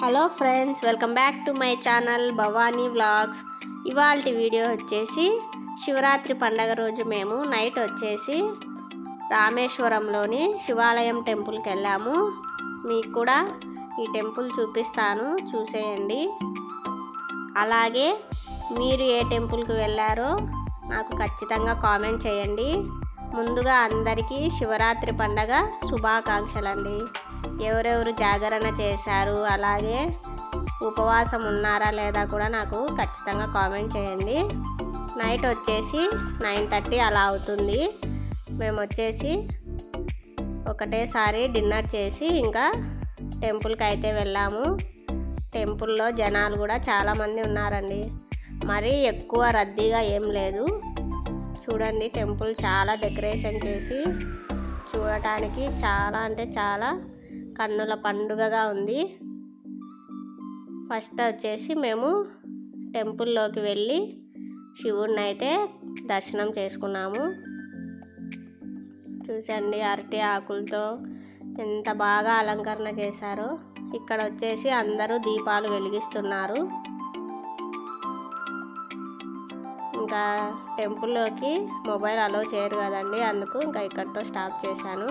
Hello friends welcome back to my channel Bhavani vlogs. ఇవాళ video వచ్చేసి శివరాత్రి పండగ రోజు మేము నైట్ వచ్చేసి రామేశ్వరంలోని శివాలయం టెంపుల్కి వెళ్ళాము. మీకు కూడా ఈ టెంపుల్ చూపిస్తాను చూసేయండి. అలాగే మీరు ఏ టెంపుల్కి వెళ్ళారో నాకు ఖచ్చితంగా కామెంట్ చేయండి. ముందుగా అందరికీ శివరాత్రి పండగ శుభాకాంక్షలు అండి ఎవరెవరు జాగరణ చేశారు అలాగే ఉపవాసం ఉన్నారా లేదా కూడా నాకు ఖచ్చితంగా కామెంట్ చేయండి. నైట్ వచ్చేసి నైన్ థర్టీ అలా అవుతుంది. మేము వచ్చేసి ఒకటేసారి డిన్నర్ చేసి ఇంకా టెంపుల్కి అయితే వెళ్ళాము. టెంపుల్లో జనాలు కూడా చాలామంది ఉన్నారండి. మరీ ఎక్కువ రద్దీగా ఏం లేదు. చూడండి టెంపుల్ చాలా డెకరేషన్ చేసి చూడటానికి చాలా అంటే చాలా కన్నుల పండుగగా ఉంది. ఫస్ట్ వచ్చేసి మేము టెంపుల్లోకి వెళ్ళి శివుణ్ణి అయితే దర్శనం చేసుకున్నాము. చూసండి అరటి ఆకులతో ఎంత బాగా అలంకరణ చేశారో. ఇక్కడ వచ్చేసి అందరూ దీపాలు వెలిగిస్తున్నారు. ఇంకా టెంపుల్లోకి మొబైల్ అలో చేయరు కదండి అందుకు ఇంకా ఇక్కడితో స్టాప్ చేశాను.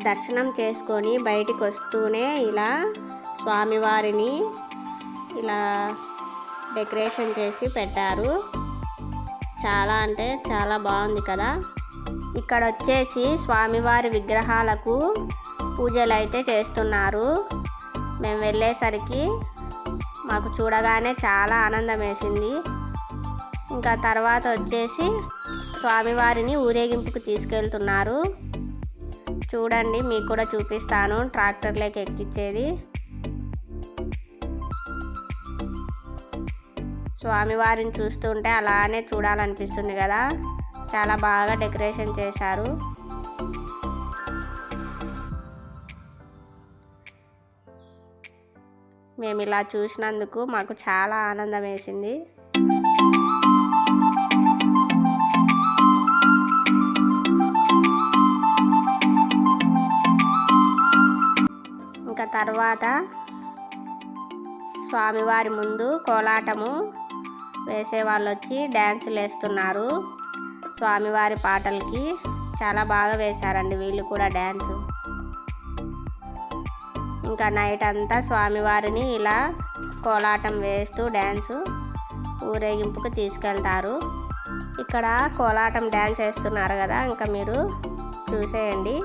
దర్శనం చేసుకొని బయటికి వస్తూనే ఇలా స్వామివారిని ఇలా డెకరేషన్ చేసి పెట్టారు. చాలా అంటే చాలా బాగుంది కదా. ఇక్కడ వచ్చేసి స్వామివారి విగ్రహాలకు పూజలు అయితే చేస్తున్నారు. మేము వెళ్ళేసరికి మాకు చూడగానే చాలా ఆనందం వేసింది ఇంకా తర్వాత వచ్చేసి స్వామివారిని ఊరేగింపుకు తీసుకెళ్తున్నారు. చూడండి మీకు కూడా చూపిస్తాను. ట్రాక్టర్లోకి ఎక్కించేది స్వామివారిని చూస్తుంటే అలానే చూడాలనిపిస్తుంది కదా. చాలా బాగా డెకరేషన్ చేశారు. మేము ఇలా చూసినందుకు మాకు చాలా ఆనందం వేసింది. తర్వాత స్వామివారి ముందు కోలాటము వేసే వాళ్ళు వచ్చి డ్యాన్సులు వేస్తున్నారు. స్వామివారి పాటలకి చాలా బాగా వేశారండి వీళ్ళు కూడా డ్యాన్స్. ఇంకా నైట్ అంతా స్వామివారిని ఇలా కోలాటం వేస్తూ డ్యాన్సు ఊరేగింపుకు తీసుకెళ్తారు. ఇక్కడ కోలాటం డ్యాన్స్ వేస్తున్నారు కదా ఇంకా మీరు చూసేయండి.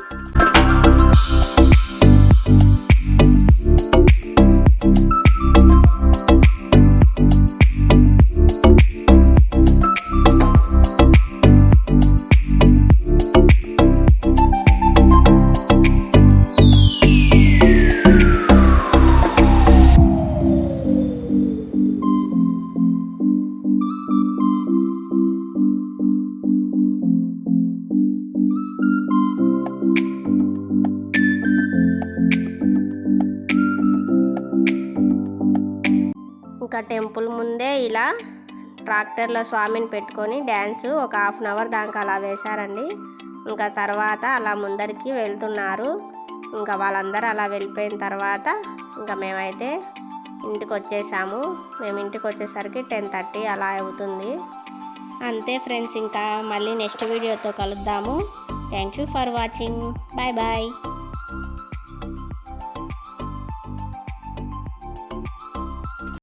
ఇంకా టెంపుల్ ముందే ఇలా ట్రాక్టర్లో స్వామిని పెట్టుకొని డ్యాన్స్ ఒక హాఫ్ అన్ అవర్ దాకా అలా వేశారండి. ఇంకా తర్వాత అలా ముందరికి వెళ్తున్నారు. ఇంకా వాళ్ళందరూ అలా వెళ్ళిపోయిన తర్వాత ఇంకా మేమైతే ఇంటికి వచ్చేసాము. మేము ఇంటికి వచ్చేసరికి టెన్ థర్టీ అలా అవుతుంది. అంతే ఫ్రెండ్స్ ఇంకా మళ్ళీ నెక్స్ట్ వీడియోతో కలుద్దాము. Thank you for watching. Bye bye.